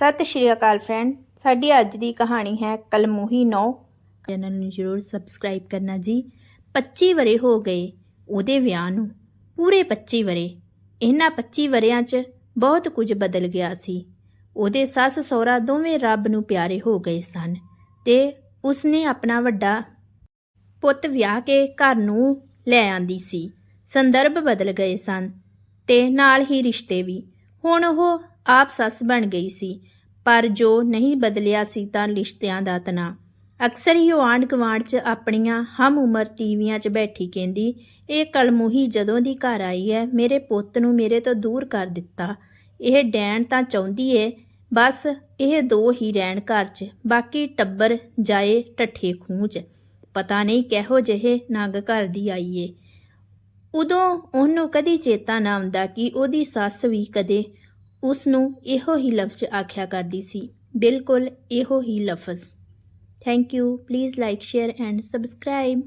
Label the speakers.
Speaker 1: ਸਤਿ ਸ਼੍ਰੀ ਅਕਾਲ ਫਰੈਂਡ ਸਾਡੀ ਅੱਜ ਦੀ ਕਹਾਣੀ ਹੈ ਕਲਮੂਹੀ ਨੌ। ਚੈਨਲ ਨੂੰ ਜਰੂਰ ਸਬਸਕ੍ਰਾਈਬ ਕਰਨਾ ਜੀ। 25 ਵਰੇ ਹੋ ਗਏ ਉਹਦੇ ਵਿਆਹ ਨੂੰ, ਪੂਰੇ 25 ਵਰੇ ਇਹਨਾਂ 25 ਵਰਿਆਂ 'ਚ ਬਹੁਤ ਕੁਝ ਬਦਲ ਗਿਆ ਸੀ। ਉਹਦੇ ਸੱਸ ਸਹੁਰਾ ਦੋਵੇਂ ਰੱਬ ਨੂੰ ਪਿਆਰੇ ਹੋ ਗਏ ਸਨ ਤੇ ਉਸਨੇ ਆਪਣਾ ਵੱਡਾ ਪੁੱਤ ਵਿਆਹ ਕੇ ਘਰ ਨੂੰ ਲੈ ਆਂਦੀ ਸੀ। ਸੰਦਰਭ ਬਦਲ ਗਏ ਸਨ ਤੇ ਨਾਲ ਹੀ ਰਿਸ਼ਤੇ ਵੀ। ਹੁਣ ਉਹ ਆਪ ਸੱਸ ਬਣ ਗਈ ਸੀ, ਪਰ ਜੋ ਨਹੀਂ ਬਦਲਿਆ ਸੀ ਤਾਂ ਲਿਸ਼ਤਿਆਂ ਦਾ ਤਣਾ ਅਕਸਰ ਹੀ ਉਹ ਆਂਢ ਗੁਆਂਢ 'ਚ ਆਪਣੀਆਂ ਹਮ ਉਮਰ ਤੀਵੀਆਂ 'ਚ ਬੈਠੀ ਕਹਿੰਦੀ, ਇਹ ਕਲਮੂਹੀ ਜਦੋਂ ਦੀ ਘਰ ਆਈ ਹੈ ਮੇਰੇ ਪੁੱਤ ਨੂੰ ਮੇਰੇ ਤੋਂ ਦੂਰ ਕਰ ਦਿੱਤਾ। ਇਹ ਡੈਣ ਤਾਂ ਚਾਹੁੰਦੀ ਏ, ਬਸ ਇਹ ਦੋ ਹੀ ਰਹਿਣ ਘਰ 'ਚ, ਬਾਕੀ ਟੱਬਰ ਜਾਏ ਟੱਠੇ ਖੂਹ 'ਚ। ਪਤਾ ਨਹੀਂ ਕਿਹੋ ਜਿਹੇ ਨੰਗ ਘਰ ਦੀ ਆਈ ਏ। ਉਦੋਂ ਉਹਨੂੰ ਕਦੀ ਚੇਤਾ ਨਾ ਆਉਂਦਾ ਕਿ ਉਹਦੀ ਸੱਸ ਵੀ ਕਦੇ ਉਸ ਨੂੰ ਇਹੋ ਹੀ ਲਫ਼ਜ਼ ਆਖਿਆ ਕਰਦੀ ਸੀ। ਬਿਲਕੁਲ ਇਹੋ ਹੀ ਲਫ਼ਜ਼। Thank you please like share and subscribe